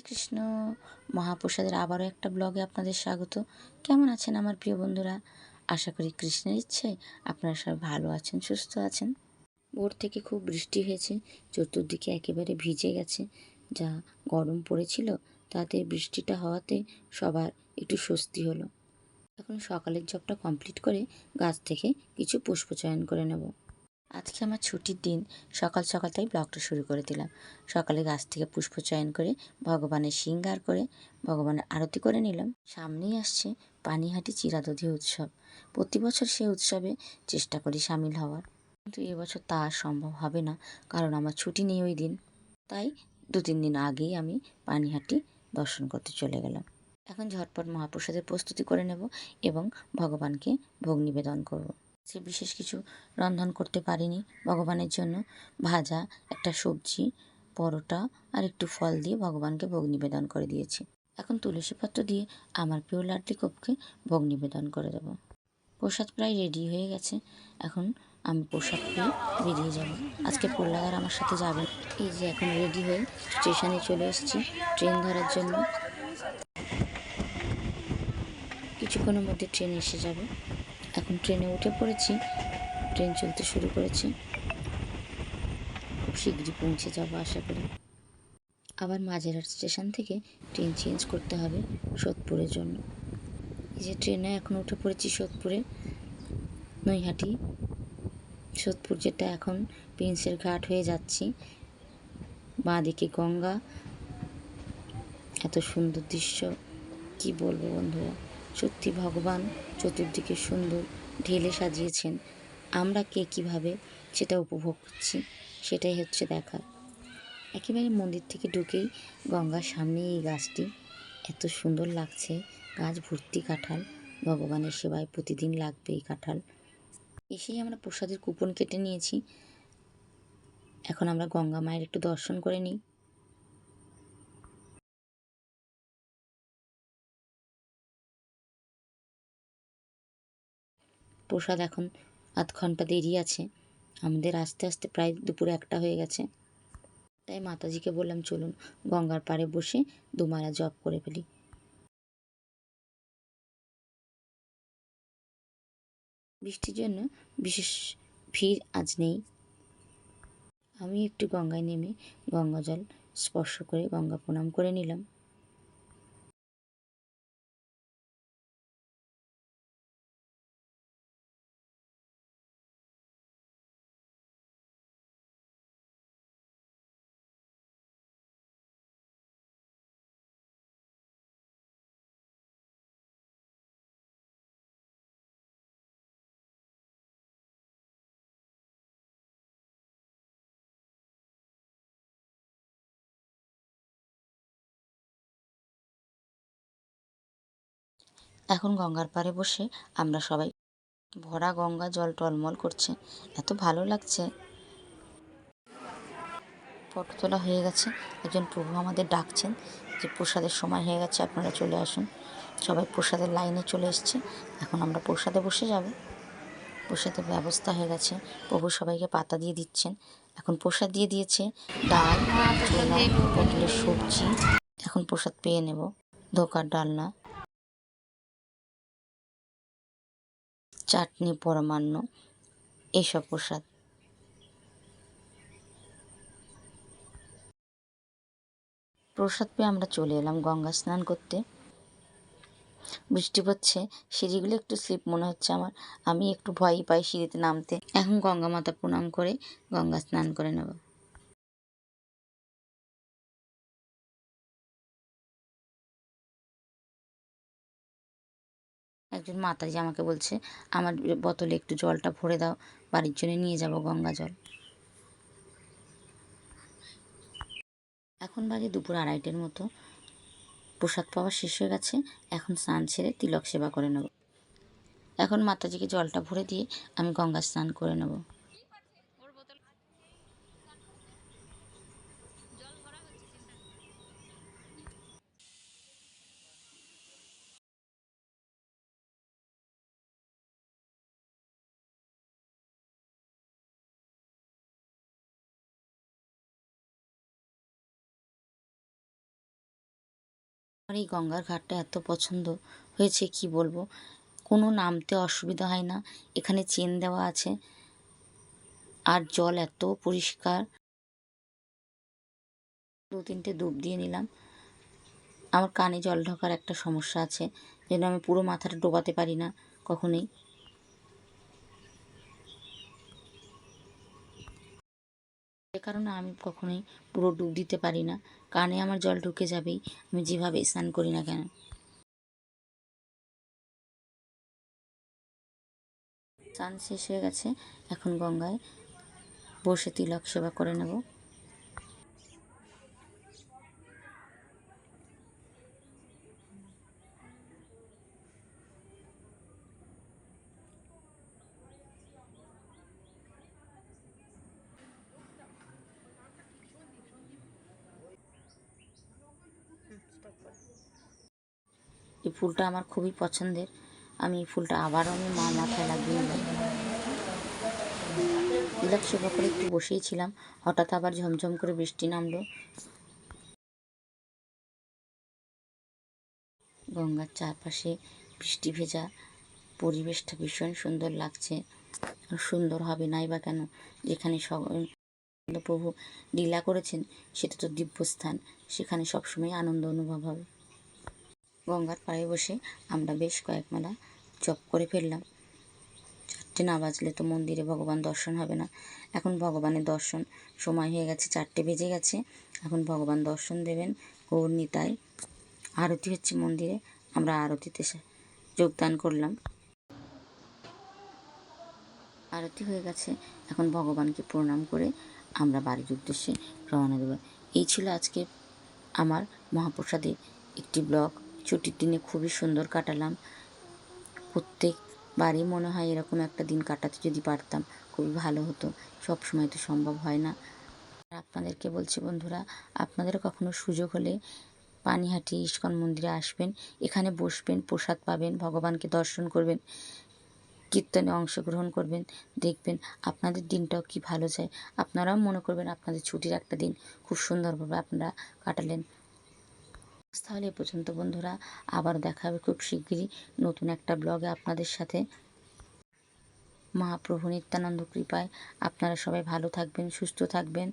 কৃষ্ণ মহাপ্রসাদের আবারও একটা ব্লগে আপনাদের স্বাগত। কেমন আছেন আমার প্রিয় বন্ধুরা? আশা করি কৃষ্ণের ইচ্ছে, আপনারা সবাই ভালো আছেন, সুস্থ আছেন। ভোর থেকে খুব বৃষ্টি হয়েছে, চতুর্দিকে একেবারে ভিজে গেছে। যা গরম পড়েছিল, তাতে বৃষ্টিটা হওয়াতে সবার একটু স্বস্তি হলো। এখন সকালের জবটা কমপ্লিট করে গাছ থেকে কিছু পুষ্প চয়ন করে নেব। আজকে আমার ছুটির দিন। সকাল সকাল তাই ব্লগটা শুরু করে দিলাম। সকালে গাছ থেকে পুষ্প চয়ন করে, ভগবানের শৃঙ্গার করে, ভগবানের আরতি করে নিলাম। সামনেই আসছে পানিহাটি চিরাদধি উৎসব। প্রতি বছর সে উৎসবে চেষ্টা করি সামিল হওয়ার। কিন্তু এবছর তা সম্ভব হবে না, কারণ আমার ছুটি নেই ওই দিন। তাই দু তিন দিন আগেই আমি পানিহাটি দর্শন করতে চলে গেলাম। এখন ঝটপট মহাপ্রসাদের প্রস্তুতি করে নেব এবং ভগবানকে ভোগ নিবেদন করব। সে বিশেষ কিছু রন্ধন করতে পারিনি। ভগবানের জন্য ভাজা, একটা সবজি, পরোটা আর একটু ফল দিয়ে ভগবানকে ভোগ নিবেদন করে দিয়েছি। এখন তুলসী পাত্র দিয়ে আমার প্রিয় লাডলি কোপকে ভোগ নিবেদন করে দেবো। প্রসাদ প্রায় রেডি হয়ে গেছে। এখন আমি প্রসাদ পেয়ে বেরিয়ে যাব। আজকে প্রহ্লাদার আমার সাথে যাবে এই যে এখন রেডি হয়ে স্টেশনে চলে এসেছি ট্রেন ধরার জন্য। কিছুক্ষণের মধ্যে ট্রেন এসে যাবে। এখন ট্রেনে উঠে পড়েছি। ট্রেন চলতে শুরু করেছে। খুব শীঘ্রই পৌঁছে যাব আশা করি। আবার মাঝেরহাট স্টেশন থেকে ট্রেন চেঞ্জ করতে হবে সোদপুরের জন্য। এই যে ট্রেনে এখন উঠে পড়েছি সোদপুরে, নৈহাটি। সোদপুর যেটা এখন প্রিন্সের ঘাট হয়ে যাচ্ছি। বাঁ দিকে গঙ্গা। এত সুন্দর দৃশ্য, কি বলব বন্ধুরা? সত্যি ভগবান চতুর্দিকে সুন্দর ঢেলে সাজিয়েছেন। আমরা কে কীভাবে সেটা উপভোগ করছি, সেটাই হচ্ছে দেখার একেবারে মন্দির থেকে ঢুকেই গঙ্গার সামনে এই গাছটি। এত সুন্দর লাগছে, গাছ ভর্তি কাঁঠাল। ভগবানের সেবায় প্রতিদিন লাগবে এই কাঁঠাল। এসেই আমরা প্রসাদের কুপন কেটে নিয়েছি। এখন আমরা গঙ্গা মায়ের একটু দর্শন করে নিই। প্রসাদ এখন আধ ঘণ্টা দেরি আছে। আমাদের আস্তে আস্তে প্রায় দুপুরে একটা হয়ে গেছে। তাই মাতাজিকে বললাম, চলুন গঙ্গার পাড়ে বসে দুমারা জপ করে ফেলি। বৃষ্টির জন্য বিশেষ ভিড় আজ নেই। আমি একটু গঙ্গায় নেমে গঙ্গা জল স্পর্শ করে গঙ্গা প্রণাম করে নিলাম। এখন গঙ্গার পাড়ে বসে আমরা সবাই। ভরা গঙ্গা জল টলমল করছে। এত ভালো লাগছে। ফটো তোলা হয়ে গেছে। একজন প্রভু আমাদের ডাকছেন যে প্রসাদের সময় হয়ে গেছে, আপনারা চলে আসুন। সবাই প্রসাদের লাইনে চলে এসছে। এখন আমরা প্রসাদে বসে যাব। প্রসাদের ব্যবস্থা হয়ে গেছে। প্রভু সবাইকে পাতা দিয়ে দিচ্ছেন। এখন প্রসাদ দিয়ে দিয়েছে ডাল পটলের সবজি। এখন প্রসাদ পেয়ে নেব। ধোকার ডালনা। চাটনি পরমান্ন, এসব প্রসাদ। প্রসাদ পেয়ে আমরা চলে এলাম গঙ্গা স্নান করতে। বৃষ্টি পড়ছে, সিঁড়িগুলো একটু স্লিপ, মনে হচ্ছে আমার। আমি একটু ভয়ই পাই সিঁড়িতে নামতে। এখন গঙ্গা মাতা প্রণাম করে গঙ্গা স্নান করে নেব। একজন মাতাজি আমাকে বলছে, আমার বোতলে একটু জলটা ভরে দাও, বাড়ির জন্য নিয়ে যাব গঙ্গা জল। এখন বাজে দুপুর আড়াইটের মতো। প্রসাদ পাওয়া শেষ হয়ে গেছে। এখন স্নান ছেড়ে তিলক সেবা করে নেব। এখন মাতাজিকে জলটা ভরে দিয়ে আমি গঙ্গা স্নান করে নেব। আমার এই গঙ্গার ঘাটটা এত পছন্দ হয়েছে, কি বলব? কোনো নামতে অসুবিধা হয় না। এখানে চেন দেওয়া আছে। আর জল এত পরিষ্কার। দু তিনটে ডুব দিয়ে নিলাম। আমার কানে জল ঢোকার একটা সমস্যা আছে। যেন আমি পুরো মাথাটা ডোবাতে পারি না কখনোই সে কারণে আমি কখনোই পুরো ডুব দিতে পারি না। কানে আমার জল ঢুকে যাবেই, আমি যেভাবে স্নান করি না কেন। স্নান শেষ হয়ে গেছে, এখন গঙ্গায় বসে তিলক সেবা করে নেব। এই ফুলটা আমার খুবই পছন্দের। আমি এই ফুলটা আবারও আমি মা মাথায় লাগিয়ে নিলাম তিলক করে একটু বসেই ছিলাম। হঠাৎ আবার ঝমঝম করে বৃষ্টি নামলো। গঙ্গার চারপাশে বৃষ্টি ভেজা পরিবেশটা ভীষণ সুন্দর লাগছে। সুন্দর হবে নাই বা কেন? যেখানে সব প্রভু লীলা করেছেন, সেটা তো দিব্যস্থান। সেখানে সবসময় আনন্দ অনুভব হবে। গঙ্গার পাড়ে বসে আমরা বেশ কয়েক মেলা জপ করে ফেললাম চারটে না বাজলে তো মন্দিরে ভগবান দর্শন হবে না। এখন ভগবানের দর্শন সময় হয়ে গেছে, চারটে বেজে গেছে। এখন ভগবান দর্শন দেবেন গৌর নিতাই। আরতি হচ্ছে মন্দিরে, আমরা আরতিতে যোগদান করলাম। আরতি হয়ে গেছে, এখন ভগবানকে প্রণাম করে আমরা বাড়ির উদ্দেশ্যে রওনা দেবো। এই ছিল আজকে আমার মহাপ্রসাদের একটি ব্লগ। ছুটির দিনে খুবই সুন্দর কাটালাম। প্রত্যেকবারই মনে হয় এরকম একটা দিন কাটাতে যদি পারতাম, খুবই ভালো হতো। সব সময় তো সম্ভব হয় না। আপনাদেরকে বলছি বন্ধুরা, আপনাদের কখনো সুযোগ হলে পানিহাটি ইস্কন মন্দিরে আসবেন। এখানে বসবেন, প্রসাদ পাবেন, ভগবানকে দর্শন করবেন, কীর্তনে অংশগ্রহণ করবেন, দেখবেন আপনাদের দিনটাও কি ভালো যায়। আপনারাও মনে করবেন আপনাদের ছুটির একটা দিন খুব সুন্দরভাবে আপনারা কাটালেন। তাহলে পর্যন্ত, বন্ধুরা। আবার দেখা হবে খুব শিগগিরই নতুন একটা ব্লগে আপনাদের সাথে। মহাপ্রভু নিত্যানন্দ কৃপায় আপনারা সবাই ভালো থাকবেন, সুস্থ থাকবেন।